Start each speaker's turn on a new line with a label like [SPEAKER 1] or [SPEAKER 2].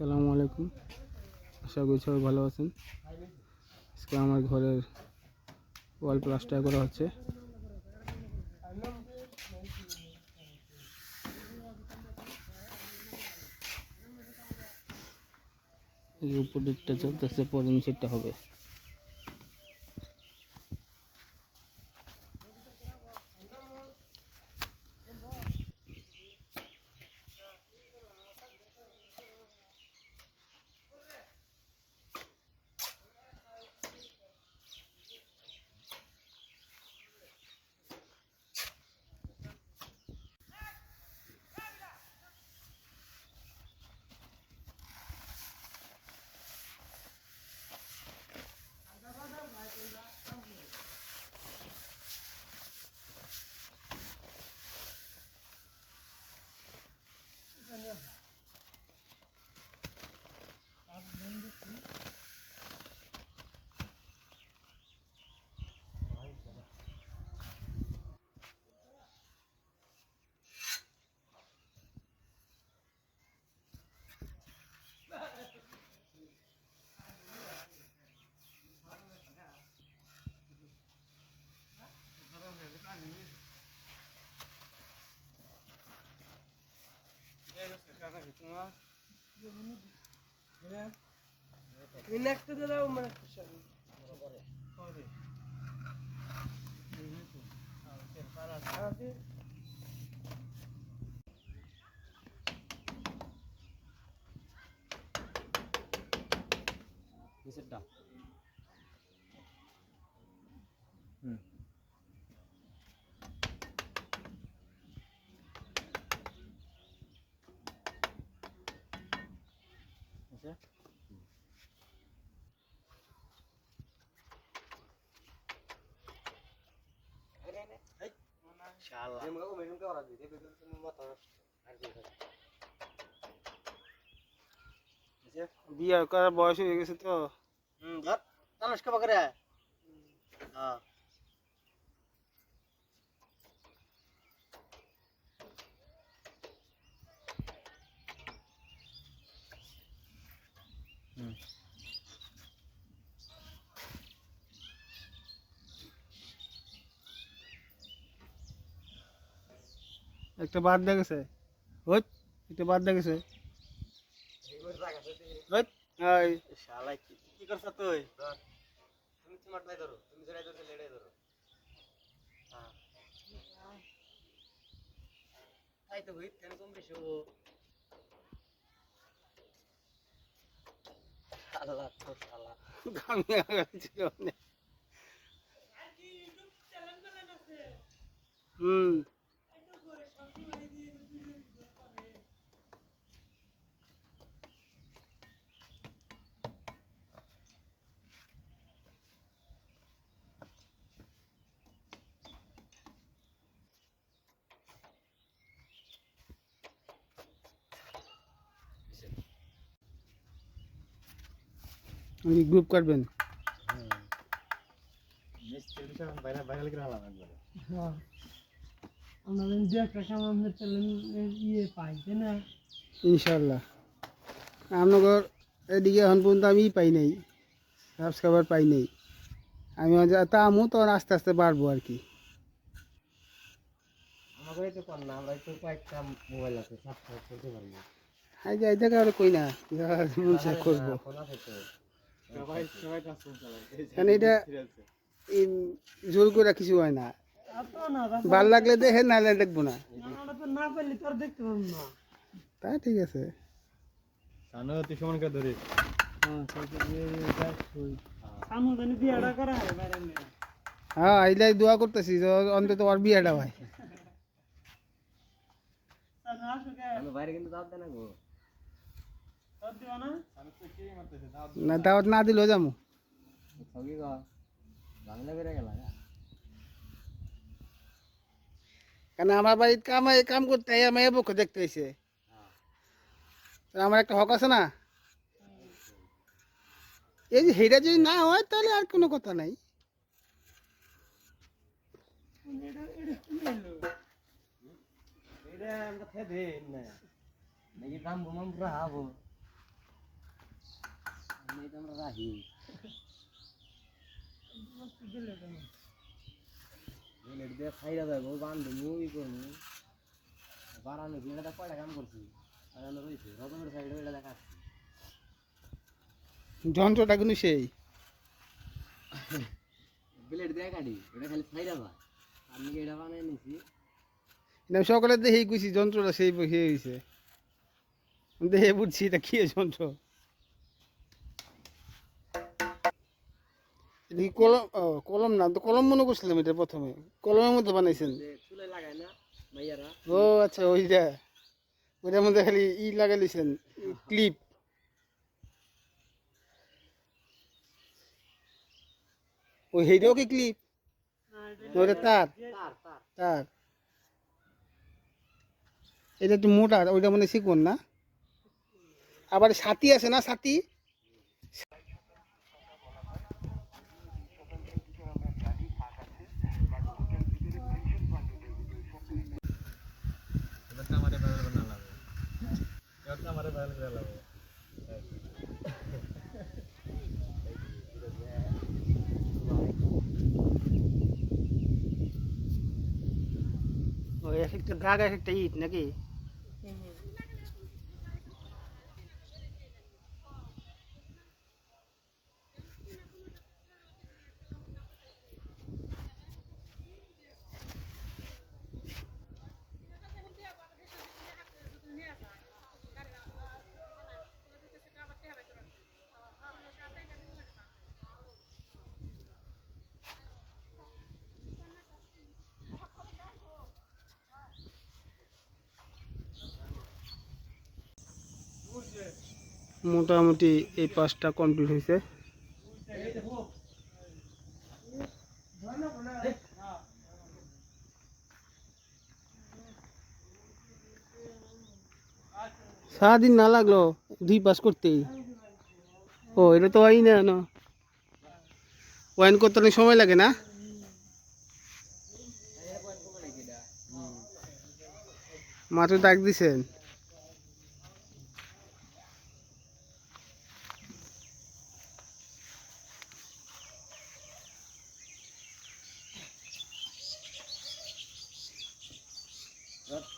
[SPEAKER 1] আসসালামু আলাইকুম। আশা করি সবাই ভালো আছেন। আজকে আমার ঘরের ওয়াল প্লাস্টার করা হচ্ছে। উপর দিকটা চলতেছে পরে নিচেরটা হবে। Şuna. Ne? Ne naktıda da o manakışa. Hadi. Hadi. Nice down. Hmm. আচ্ছা বিয়ে করার বয়স হয়ে গেছে তো একটা বাদ দেখেছে ওই একটা বাদ দেখেছে ওই এই
[SPEAKER 2] শালা কি কি করছ তুই? তুমি তোমার নাই ধরো? তুমি যেটা ধরছো লেড়াই ধরো। হ্যাঁ। তাই তো হইত কেন কম বেশি হব। শালা তো শালা।
[SPEAKER 1] গামে আগাচ্ছিল অনেক। হুম আপনি গ্রুপ কাটবেন
[SPEAKER 2] মিস্ত্রি সব বাইরে বাইরে করে হালাম একবারে
[SPEAKER 3] আমরা যে একটা সামান্য চ্যালেঞ্জ ইয়ে পাই তাই না
[SPEAKER 1] ইনশাল্লাহ আপনার এদিকে এখন পর্যন্ত আমি পাই নাই সাবস্ক্রাইবার পাই নাই। আমি তা আমু তখন আস্তে আস্তে বাড়বো আর কি। কই না করব। কারণ এটা জোর করে কিছু হয় না। ভালো লাগলে দেখে নাহলে দেখব না।
[SPEAKER 3] তো
[SPEAKER 1] ঠিক আছে।
[SPEAKER 3] হয়
[SPEAKER 1] হ্যাঁ আইলাই দোয়া করতেছি অন্তত ওর বিয়েটা হয়।
[SPEAKER 2] বাইরে কিন্তু গো।
[SPEAKER 3] না
[SPEAKER 1] দাওয়াত না দিলেও যাব কারণ আমার বাড়িতে কাম কাম করতে হয় আমার এ পক্ষ দেখতে হয়েছে আমার একটা হক আছে না এই যে হেটা যদি না হয় তাহলে আর কোনো কথা নাই
[SPEAKER 2] আমরা খেয়ে না নাকি দাম বুমাম পুরো হাবো আমরা রাখি বুলেট দিয়ে খাইরা যাব বান্ধব মুই করব বাড়ানো কি এটা কয়টা কাম করছি আর রয়েছে রতনের সাইডে ওইটা দেখা
[SPEAKER 1] যন্ত্রটা কিন্তু সেই।
[SPEAKER 2] ব্লেড দিয়ে কাটি ওটা খালি যায় আমি এটা বানাই নিছি?
[SPEAKER 1] এটা সকালে দেখেই কুছি যন্ত্রটা সেই বসে হয়েছে দেখে বুঝছি এটা কি যন্ত্র। এটা কি কলম কলম না তো কলম মনে করছিলাম এটা প্রথমে। কলমের মধ্যে বানাইছেন? ও আচ্ছা ওইটা। ওইটার মধ্যে খালি ই লাগাইছেন ক্লিপ। ওই হেইটাও কি ক্লিপ? তার?
[SPEAKER 2] তার তার।
[SPEAKER 1] এটা একটু মোটা ওইটা মানে শিখুন না? আবার সাথী আছে না সাথী?
[SPEAKER 2] এবারটা আমারে ভাইরাল করা লাগবে
[SPEAKER 1] ওই এক একটা দাগ মোটামুটি এই পাঁচটা কমপ্লিট হয়েছে। সারাদিন না লাগল দুই পাস করতেই। ও, এটা তো হয় না ওয়াইন করতে অনেক সময় লাগে না? মাত্র ডাক দিছেন?
[SPEAKER 2] รถ